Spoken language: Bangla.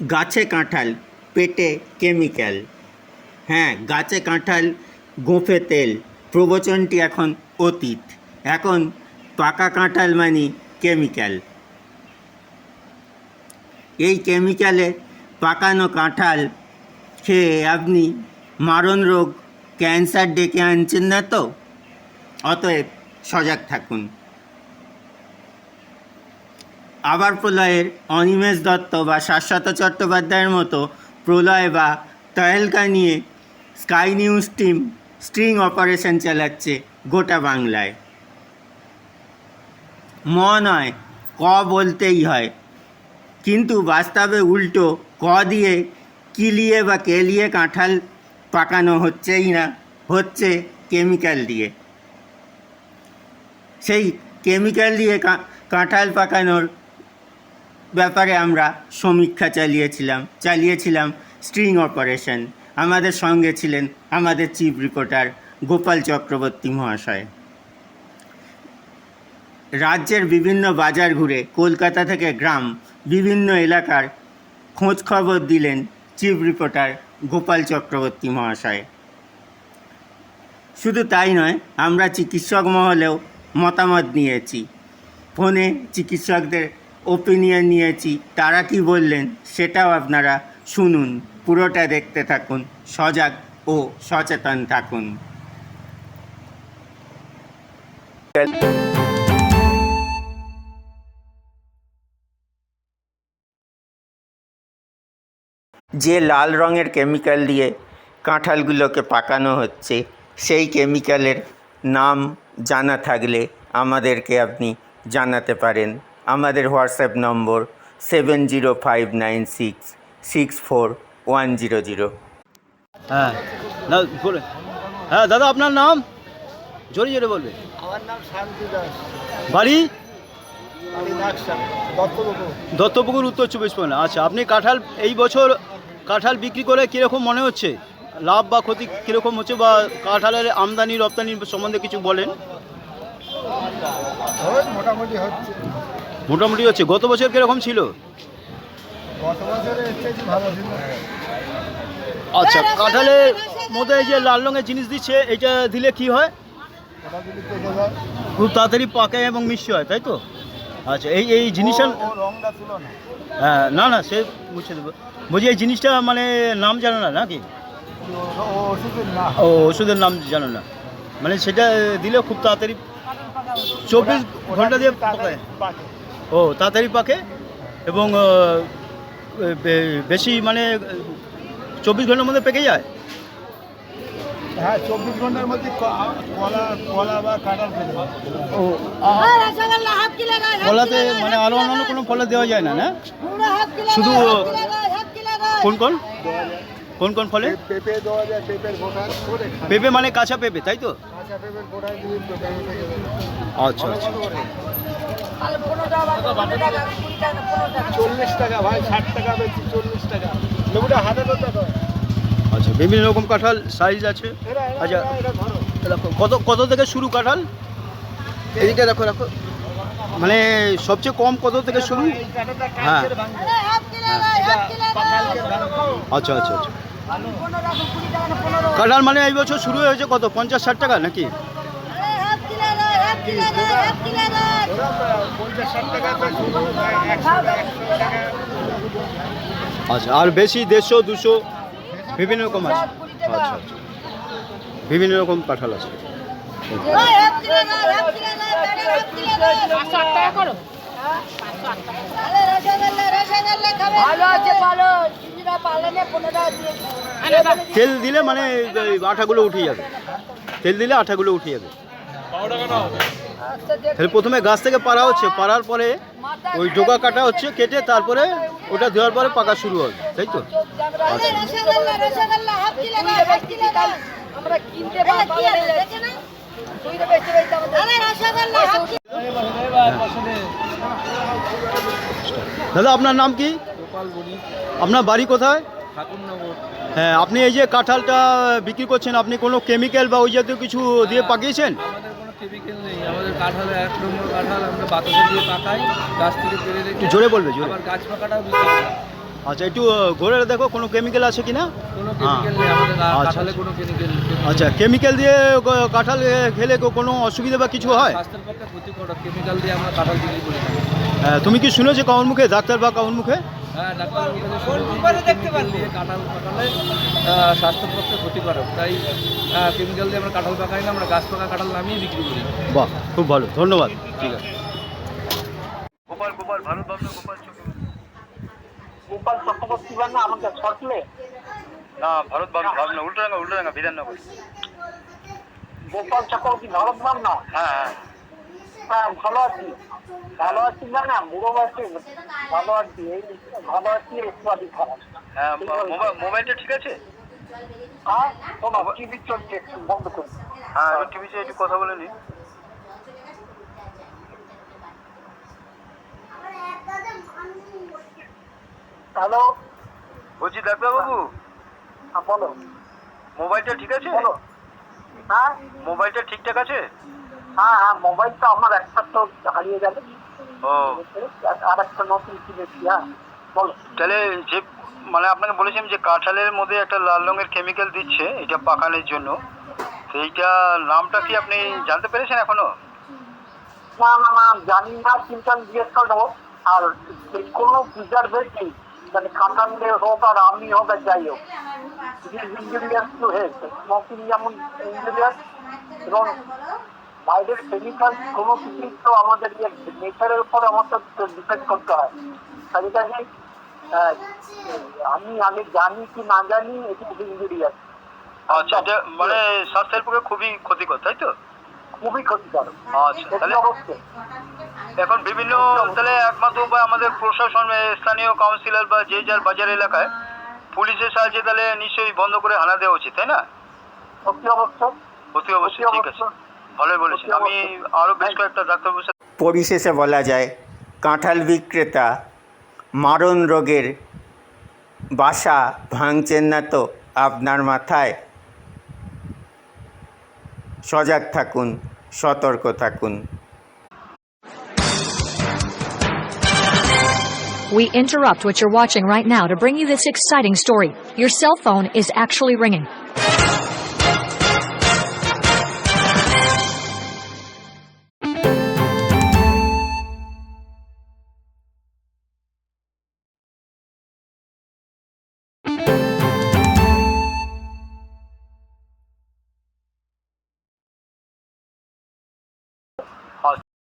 গাছে কাঁঠাল, পেটে কেমিক্যাল। হ্যাঁ গাছে কাঁঠাল, গোঁফে তেল। প্রবচনটি এখন অতীত। এখন পাকা কাঁঠাল মানে কেমিক্যাল। এই কেমিক্যালে পাকানো কাঁঠাল খেয়ে আপনি মারণ রোগ, ক্যান্সার ডেকে আনছেন না তো? অতএব সজাগ থাকুন। আবার প্রলয়ের অনিমেষ দত্ত বা শাশ্বত চট্টোপাধ্যায়ের মতো প্রলয় বা তহেলকা নিয়ে Sky News team sting operation চালাচ্ছে গোটা বাংলায়। ম নয়, ক বলতেই হয়। কিন্তু বাস্তবে উল্টো ক দিয়ে কিলিয়ে বা কেলিয়ে কাঁঠাল পাকানো হচ্ছেই না, হচ্ছে কেমিক্যাল দিয়ে। সেই কেমিক্যাল দিয়ে কাঁঠাল পাকানোর ব্যাপারে আমরা সমীক্ষা চালিয়েছিলাম চালিয়েছিলাম স্ট্রিং অপারেশন আমাদের সঙ্গে ছিলেন আমাদের চিফ রিপোর্টার গোপাল চক্রবর্তী মহাশয়। রাজ্যের বিভিন্ন বাজার ঘুরে কলকাতা থেকে গ্রাম, বিভিন্ন এলাকার খোঁজ খবর দিলেন চিফ রিপোর্টার গোপাল চক্রবর্তী মহাশয়। শুধু তাই নয়, আমরা চিকিৎসক মহলেও মতামত নিয়েছি। ফোনে চিকিৎসকদের ওপিনিয়ন নিয়েছি। তারা কি বললেন সেটাও আপনারা শুনুন, পুরোটা দেখতে থাকুন, সজাগ ও সচেতন থাকুন। যে লাল রঙের কেমিক্যাল দিয়ে কাঁঠালগুলোকে পাকানো হচ্ছে, সেই কেমিক্যালের নাম জানা থাকলে আমাদেরকে আপনি জানাতে পারেন। আমাদের WhatsApp number seven zero five nine six six four one zero zero. হ্যাঁ হ্যাঁ দাদা আপনার নাম? জোরে জোরে বলবে। আমার নাম শান্তি দাস। বাড়ি? দত্তপুকুর। উত্তর চব্বিশ পরগনা। আচ্ছা আপনি কাঁঠাল এই বছর কাঁঠাল বিক্রি করে কীরকম মনে হচ্ছে? লাভ বা ক্ষতি কীরকম হচ্ছে বা কাঁঠালের আমদানি রপ্তানি সম্বন্ধে কিছু বলেন। মোটামুটি হচ্ছে। মোটামুটি হচ্ছে গত বছর কীরকম ছিল? গত বছরে চেয়ে ভালো ছিল। আচ্ছা কাঁঠালের মধ্যে এই যে লাল রঙের জিনিস দিচ্ছে এটা দিলে কি হয়? খুব তাড়াতাড়ি পাকে এবং মিষ্টি হয় তাই তো? আচ্ছা এই এই জিনিসটা ও- ও রংটা ছিল না। হ্যাঁ না না সে বুঝে দেবো বলছি এই জিনিসটা মানে নাম জানো না নাকি? ও- ও ওষুধের না ও ওষুধের নাম জানো না। মানে সেটা দিলে খুব তাড়াতাড়ি চব্বিশ ঘণ্টা দিয়ে পাকায় পাকে। ও তাড়াতাড়ি পাকে এবং বেশি মানে চব্বিশ ঘণ্টার মধ্যে পেকে যায়? হ্যাঁ চব্বিশ ঘণ্টার মধ্যে কলা কলা বা কাঁঠাল ও ফলাতে মানে আরও অন্যান্য কোনো ফলে দেওয়া যায় না না? শুধু কোন কোন? কোন কোন ফলে? পেঁপে দেওয়া যায় পেঁপের গোটা পেঁপে মানে কাঁচা পেঁপে তাই তো? কাঁচা পেঁপের গোটা আচ্ছা আচ্ছা। চল্লিশ টাকা ভাই ষাট টাকা বেশি চল্লিশ টাকা। লেবুটা হাতে ধরতে আচ্ছা বিভিন্ন রকম কাঁঠাল সাইজ আছে। আচ্ছা কত কত থেকে শুরু কাঁঠাল? এদিকে দেখো দেখো। মানে সবচেয়ে কম কত থেকে শুরু? হ্যাঁ। ভাঙবে। পাকালকে ভাঙবে। আচ্ছা আচ্ছা আচ্ছা। কাঁঠাল মানে এই বছর শুরু হয়েছে কত? পঞ্চাশ ষাট টাকা নাকি ওরা পঞ্চাশ ষাট টাকা তো শুরু হয়, একশো টাকা, একশো টাকা। আচ্ছা আর বেশি দেড়শো দুশো বিভিন্ন রকম আছে। আচ্ছা আচ্ছা। বিভিন্ন রকম কাঁঠাল আছে। তেল দিলে মানে আঠাগুলো উঠে যাবে। তেল দিলে আঠাগুলো উঠে যাবে। তাহলে প্রথমে গাছ থেকে পাড়া হচ্ছে, পাড়ার পরে ওই ডোকা কাটা হচ্ছে, কেটে তারপরে ওটা দেওয়ার পরে পাকা শুরু হবে, তাই তো? দাদা, আপনার নাম কি? আপনার বাড়ি কোথায়? হ্যাঁ আপনি এই যে কাঁঠালটা বিক্রি করছেন, আপনি কোনো কেমিক্যাল বা ওই জাতীয় কিছু দিয়ে পাকিয়েছেন? কেমিক্যাল নেই আমাদের কাঁঠাল এক নম্বর কাঁঠাল আমরা বাতাসে দিয়ে পাকাই গাছ থেকে পেরে রেখে জোরে বলবে জোরে। আবার গাছ পাকাটাও আচ্ছা একটু ঘুরে দেখো কোনো কেমিক্যাল আছে কি না কোনো কেমিক্যাল নেই আমাদের আচ্ছা, কাঁঠালে কোনো কেমিক্যাল আচ্ছা কেমিক্যাল দিয়ে কাঁঠাল খেলে কোনো অসুবিধা বা কিছু হয়? স্বাস্থ্যের পক্ষে ক্ষতিকর কেমিক্যাল দিয়ে আমরা কাঁঠাল বিক্রি করি। হ্যাঁ, তুমি কি শুনেছো কাউর মুখে? ডাক্তার বা কাউর মুখে? হ্যাঁ ডাক্তার কেমিক্যাল দিয়ে কাঁঠাল পাকালে পক্ষে ক্ষতিকারক। তাই কেমিক্যাল দিয়ে আমরা কাঁঠাল পাকাই না আমরা গাছ পাকা কাঁঠাল নামিয়ে বিক্রি করি। বাহ খুব ভালো। ধন্যবাদ। ঠিক আছে। গোপাল গোপাল ভারত বাবু গোপাল গোপাল চক্রবর্তী বানা আমাকে ছটলে। না ভারত বাবু ভারত না উল্টো রাঙা উল্টো রাঙা বিধাননগর। গোপাল চক্রবর্তী ভরত না হ্যাঁ হ্যাঁ। হ্যাঁ ভালো আছি। ভালো আছি না বুড়ো বয়সে ভালো আছি। এই ভালো আছি একটু খারাপ। হ্যাঁ মোবাইলটা ঠিক আছে? তোমার টিভি চলছে একটু বন্ধ হ্যাঁ টিভিতে একটু কথা বলে নি। হ্যালো? বলছি ডাক্তারবাবু? হ্যাঁ বলো। মোবাইলটা ঠিক আছে? হ্যাঁ? মোবাইলটা ঠিকঠাক আছে? হ্যাঁ হ্যাঁ মোবাইল আমার একটা তো হারিয়ে যাবে। ও। আর একটা নতুন কিনেছি হ্যাঁ বলো। তাহলে যে মানে আপনাকে বলেছিলাম যে কাঁঠালের মধ্যে একটা লাল রঙের কেমিক্যাল দিচ্ছে এটা পাকানোর জন্য। সেইটা নামটা কি আপনি জানতে পেরেছেন এখনও? না না না জানি না কিন্তু আমি জিজ্ঞেস করে নেব। আর যে কোনো প্রিজারভেটিভ মানে খাটানলে হোক আর আমি হোক আর যাই হোক ইঞ্জুরিয়াস টু হেলথ স্মোকিং যেমন ইঞ্জুরিয়াস এবং বাইরের কেমিক্যাল কোনো কিছুই তো আমাদের নেচারের উপর আমাদের ডিপেন্ড করতে হয়। তাই কাজে আমি আগে জানি কি না জানি এটি ইঞ্জুরিয়াস আচ্ছা এটা মানে স্বাস্থ্যের পক্ষে খুবই ক্ষতিকর তাই তো? খুবই ক্ষতিকারক আচ্ছা তাহলে এখন বিভিন্ন তাহলে একমাত্র উপায় আমাদের প্রশাসন স্থানীয় কাউন্সিলর বা যে যার বাজার এলাকায় পুলিশের সাহায্যে তাহলে নিশ্চয়ই বন্ধ করে হানা দেওয়া উচিত তাই না? অতি অবশ্যই। অতি অবশ্যই ঠিক আছে। ভালোই বলেছেন আমি আরও বেশ কয়েকটা ডাক্তারবাবুর সাথে পরিশেষে বলা যায় কাঁঠাল বিক্রেতা মারণ রোগের বাসা ভাঙছেন না তো আপনার মাথায় সজাগ থাকুন সতর্ক থাকুন We interrupt what you're watching right now to bring you this exciting story. Your cell phone is actually ringing.